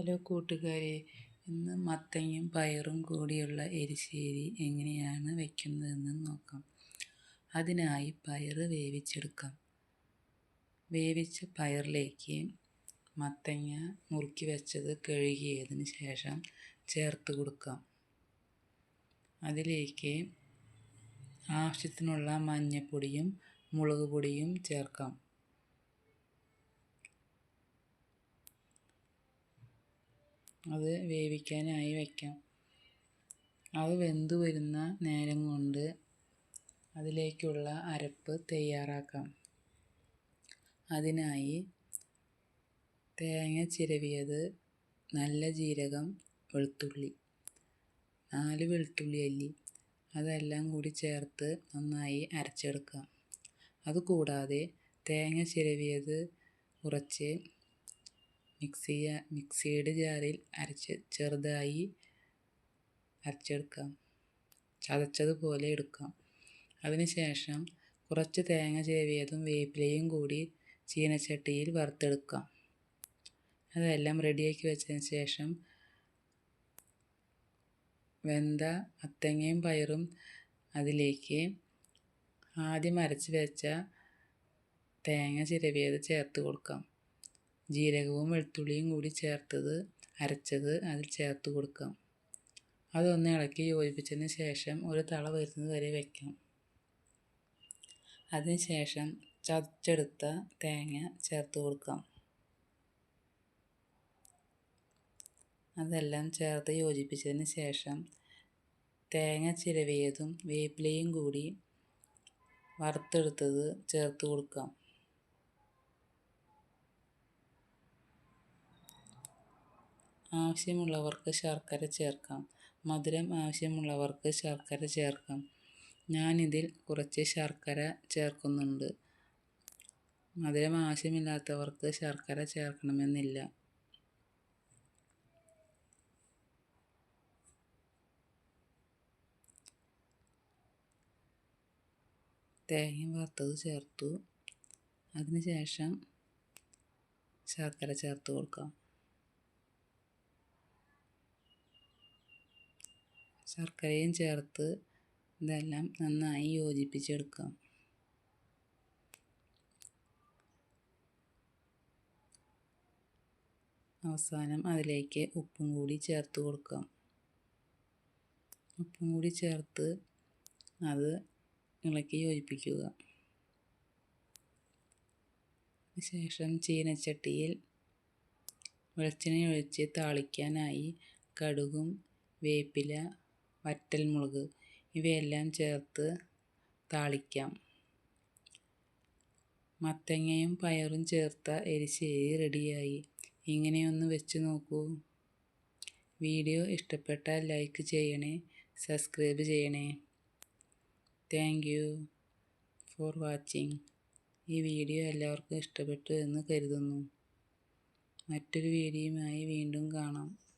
Hello കൂട്ടുകാരെ ഇന്ന് മത്തങ്ങയും പയറും കൂടിയുള്ള എരിശ്ശേരി എങ്ങനെയാണ് വയ്ക്കുന്നതെന്ന് നോക്കാം. അതിനായി പയർ വേവിച്ചെടുക്കാം. വേവിച്ച പയറിലേക്ക് മത്തങ്ങ മുറുക്കി വെച്ചത് കഴുകിയതിന് ശേഷം ചേർത്ത് കൊടുക്കാം. അതിലേക്ക് ആവശ്യത്തിനുള്ള മഞ്ഞൾപ്പൊടിയും മുളക് പൊടിയും ചേർക്കാം. അത് വേവിക്കാനായി വയ്ക്കാം അത് വെന്ത് വരുന്ന നേരം കൊണ്ട് അതിലേക്കുള്ള അരപ്പ് തയ്യാറാക്കാം. അതിനായി തേങ്ങ ചിരവിയത് നല്ല ജീരകം വെളുത്തുള്ളി നാല് വെളുത്തുള്ളി അല്ലി അതെല്ലാം കൂടി ചേർത്ത് നന്നായി അരച്ചെടുക്കാം. അതുകൂടാതെ തേങ്ങ ചിരവിയത് കുറച്ച് മിക്സി മിക്സിയുടെ ജാറിൽ അരച്ച് ചെറുതായി അരച്ചെടുക്കാം. ചതച്ചതുപോലെ എടുക്കാം. അതിനുശേഷം കുറച്ച് തേങ്ങ ചേവിയതും വേപ്പിലയും കൂടി ചീനച്ചട്ടിയിൽ വറുത്തെടുക്കാം. അതെല്ലാം റെഡിയാക്കി വെച്ചതിന് ശേഷം വെന്ത അത്തങ്ങയും പയറും അതിലേക്ക് ആദ്യം അരച്ച് വെച്ച തേങ്ങ ചിരവിയത് ചേർത്ത് കൊടുക്കാം. ജീരകവും വെളുത്തുള്ളിയും കൂടി ചേർത്തത് അരച്ചത് അതിൽ ചേർത്ത് കൊടുക്കാം. അതൊന്ന് ഇളക്കി യോജിപ്പിച്ചതിന് ശേഷം ഒരു തള വരുന്നത് വരെ വയ്ക്കാം അതിനുശേഷം ചതച്ചെടുത്ത തേങ്ങ ചേർത്ത് കൊടുക്കാം. അതെല്ലാം ചേർത്ത് യോജിപ്പിച്ചതിന് ശേഷം തേങ്ങ ചിരവിയതും വേപ്പിലയും കൂടി വറുത്തെടുത്തത് ചേർത്ത് കൊടുക്കാം. ആവശ്യമുള്ളവർക്ക് ശർക്കര ചേർക്കാം. മധുരം ആവശ്യമുള്ളവർക്ക് ശർക്കര ചേർക്കാം. ഞാനിതിൽ കുറച്ച് ശർക്കര ചേർക്കുന്നുണ്ട്. മധുരം ആവശ്യമില്ലാത്തവർക്ക് ശർക്കര ചേർക്കണമെന്നില്ല. തേങ്ങ വറുത്തത് ചേർത്തു. അതിനുശേഷം ശർക്കര ചേർത്ത് കൊടുക്കാം. ശർക്കരയും ചേർത്ത് ഇതെല്ലാം നന്നായി യോജിപ്പിച്ചെടുക്കാം. അവസാനം അതിലേക്ക് ഉപ്പും കൂടി ചേർത്ത് കൊടുക്കാം. ഉപ്പും കൂടി ചേർത്ത് അത് ഇളക്കി യോജിപ്പിക്കുക. ശേഷം ചീനച്ചട്ടിയിൽ വെളിച്ചെണ്ണ ഒഴിച്ച് താളിക്കാനായി കടുകും വേപ്പില വറ്റൽമുളക് ഇവയെല്ലാം ചേർത്ത് താളിക്കാം. മത്തങ്ങയും പയറും ചേർത്ത എരിശ്ശേരി റെഡിയായി. ഇങ്ങനെയൊന്ന് വെച്ച് നോക്കൂ. വീഡിയോ ഇഷ്ടപ്പെട്ടാൽ ലൈക്ക് ചെയ്യണേ സബ്സ്ക്രൈബ് ചെയ്യണേ. Thank you for watching. ഈ വീഡിയോ എല്ലാവർക്കും ഇഷ്ടപ്പെട്ടു എന്ന് കരുതുന്നു. മറ്റൊരു വീഡിയോയുമായി വീണ്ടും കാണാം.